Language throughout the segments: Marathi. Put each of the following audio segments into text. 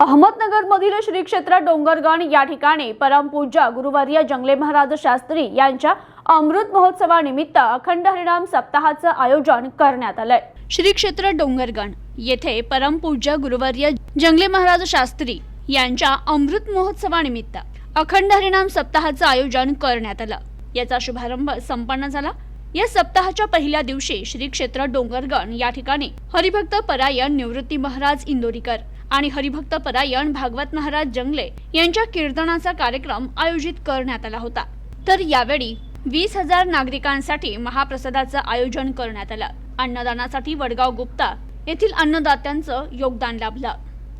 अहमदनगर मधील श्री क्षेत्र डोंगरगण या ठिकाणी परमपूज्य गुरुवर्य जंगले महाराज शास्त्री यांच्या अमृत महोत्सवानिमित्त अखंड हरिणाम सप्ताहाचं आयोजन करण्यात आलंय. श्री क्षेत्र डोंगरगण येथे परमपूज्य गुरुवर्य जंगले महाराज शास्त्री यांच्या अमृत महोत्सवानिमित्त अखंड हरिणाम सप्ताहाचं आयोजन करण्यात आलं. याचा शुभारंभ संपन्न झाला. या सप्ताहाच्या पहिल्या दिवशी श्री क्षेत्र डोंगरगण या ठिकाणी हरिभक्त परायण निवृत्ती महाराज इंदोरीकर आणि हरिभक्त परायण भागवत महाराज जंगले यांच्या कीर्तनाचा कार्यक्रम आयोजित करण्यात आला होता. तर यावेळी वीस हजार नागरिकांसाठी महाप्रसादाचं आयोजन करण्यात आलं. अन्नदानासाठी वडगाव गुप्ता येथील अन्नदात्यांचं योगदान लाभलं.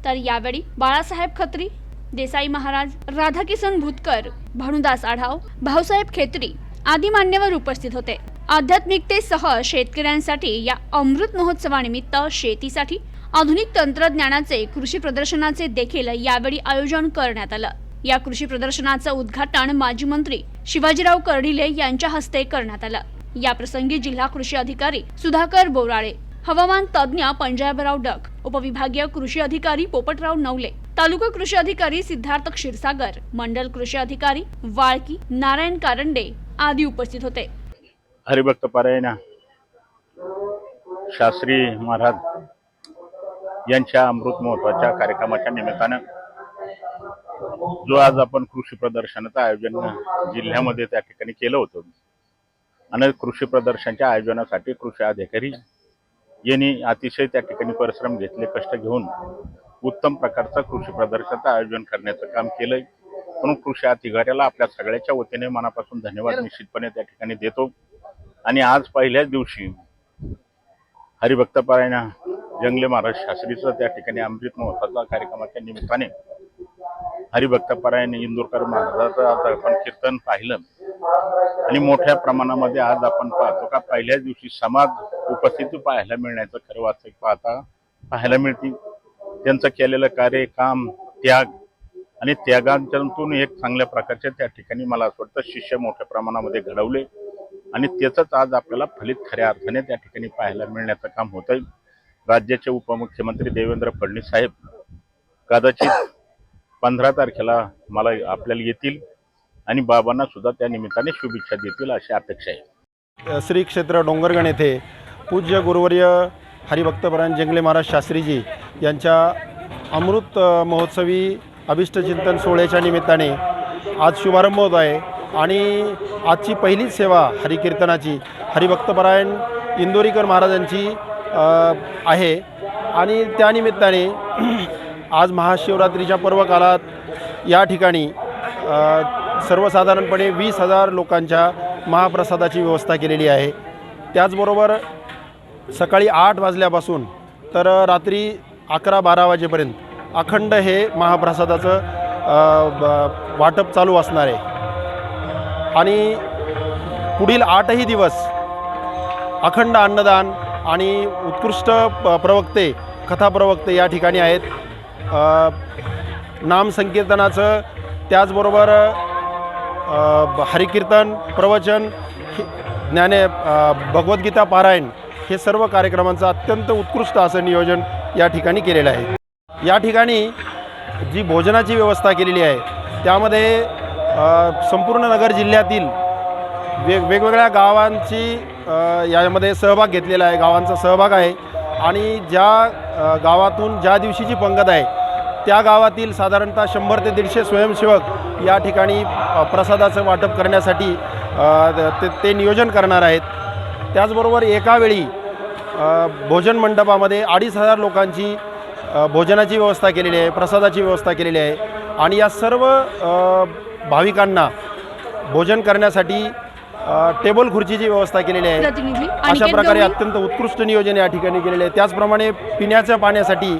तर यावेळी बाळासाहेब खत्री देसाई महाराज राधाकिसन भूतकर भानुदास आढाव भाऊसाहेब खेत्री आदी मान्यवर उपस्थित होते. आध्यात्मिकतेसह शेतकऱ्यांसाठी या अमृत महोत्सवानिमित्त शेतीसाठी आधुनिक तंत्रज्ञानाचे कृषी प्रदर्शनाचे देखील यावेळी आयोजन करण्यात आलं. या कृषी प्रदर्शनाचं उद्घाटन माजी मंत्री शिवाजीराव कर्डिले यांच्या हस्ते करण्यात आलं. या प्रसंगी जिल्हा कृषी अधिकारी सुधाकर बोराळे हवामान तज्ज्ञ पंजाबराव डक उपविभागीय कृषी अधिकारी पोपटराव नवले तालुका कृषी अधिकारी सिद्धार्थ क्षीरसागर मंडल कृषी अधिकारी वाळकी नारायण कारंडे आदी उपस्थित होते. हरिभक्त पारायण. शास्त्री महाराज यांच्या अमृत महोत्सवाच्या कार्यक्रमाच्या निमित्तानं जो आज आपण कृषी प्रदर्शनाचं आयोजन जिल्ह्यामध्ये त्या ठिकाणी केलं होतं. आणि कृषी प्रदर्शनाच्या आयोजनासाठी कृषी अधिकारी यांनी अतिशय त्या ठिकाणी परिश्रम घेतले कष्ट घेऊन उत्तम प्रकारचं कृषी प्रदर्शनाचं आयोजन करण्याचं काम केलंय. म्हणून कृषी अधिकाऱ्याला आपल्या सगळ्याच्या वतीने मनापासून धन्यवाद निश्चितपणे त्या ठिकाणी देतो. आणि आज पहिल्याच दिवशी हरिभक्तपरायण जंगले महाराज शास्त्रीचं त्या ठिकाणी अमृत महोत्सवाचा कार्यक्रमाच्या निमित्ताने हरिभक्त इंदूरकर महाराजाचं आज आपण कीर्तन पाहिलं. आणि मोठ्या प्रमाणामध्ये आज आपण पाहतो का पहिल्याच दिवशी समाज उपस्थिती पाहायला मिळण्याचं खरं वास्तविक पाहता पाहायला मिळते. त्यांचं केलेलं कार्य काम त्याग आणि त्यागांतून एक चांगल्या प्रकारचे त्या ठिकाणी मला असं वाटतं शिष्य मोठ्या प्रमाणामध्ये घडवले. आणि त्याचंच आज आपल्याला फलित खऱ्या अर्थाने त्या ठिकाणी पाहायला मिळण्याचं काम होतं आहे राज्याचे उपमुख्यमंत्री देवेंद्र फडणवीस साहेब कदाचित पंधरा तारखेला मला आपल्याला येतील आणि बाबांना सुद्धा त्या निमित्ताने शुभेच्छा देतील अशी अपेक्षा आहे. श्री क्षेत्र डोंगरगण येथे पूज्य गुरुवर्य हरिभक्तपरायण जंगले महाराज शास्त्रीजी यांच्या अमृत महोत्सवी अभिष्टचिंतन सोहळ्याच्या निमित्ताने आज शुभारंभ होत आहे. आणि आजची पहिलीच सेवा हरिकीर्तनाची हरिभक्तपरायण इंदोरीकर महाराजांची आहे. आणि त्यानिमित्ताने आज महाशिवरात्रीच्या पर्वकाळात या ठिकाणी सर्वसाधारणपणे वीस हजार लोकांच्या महाप्रसादाची व्यवस्था केलेली आहे. त्याचबरोबर सकाळी आठ वाजल्यापासून तर रात्री अकरा बारा वाजेपर्यंत अखंड हे महाप्रसादाचं ब- वाटप चालू असणार आहे. आणि पुढील आठही दिवस अखंड अन्नदान आणि उत्कृष्ट प- प्रवक्ते कथाप्रवक्ते या ठिकाणी आहेत. नामसंकीर्तनाचं नाम संकीर्तनाचं त्याचबरोबर हरिकीर्तन प्रवचन ज्ञाने भगवद्गीता पारायण हे सर्व कार्यक्रमांचं अत्यंत उत्कृष्ट असं नियोजन या ठिकाणी केलेलं आहे. या ठिकाणी जी भोजनाची व्यवस्था केलेली आहे त्यामध्ये संपूर्ण नगर जिल्ह्यातील वेग वेगवेगळ्या गावांची यामध्ये सहभाग घेतलेला आहे गावांचा सहभाग आहे. आणि ज्या गावातून ज्या दिवशीची पंगत आहे त्या गावातील साधारणतः शंभर ते दीडशे स्वयंसेवक या ठिकाणी प्रसादाचं वाटप करण्यासाठी ते ते नियोजन करणार आहेत. त्याचबरोबर एकावेळी भोजन मंडपामध्ये अडीच हजार लोकांची भोजनाची व्यवस्था केलेली आहे प्रसादाची व्यवस्था केलेली आहे. आणि या सर्व भाविकांना भोजन करण्यासाठी टेबल खुर्चीची व्यवस्था केलेली आहे. प्रतिनिधी अशा प्रकारे अत्यंत उत्कृष्ट नियोजन या ठिकाणी केलेले आहे. त्याचप्रमाणे पिण्याच्या पाण्यासाठी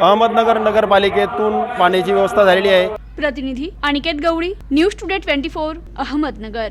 अहमदनगर नगरपालिकेतून पाण्याची व्यवस्था झालेली आहे. प्रतिनिधी Aniket Gawali news today twenty four Ahmednagar.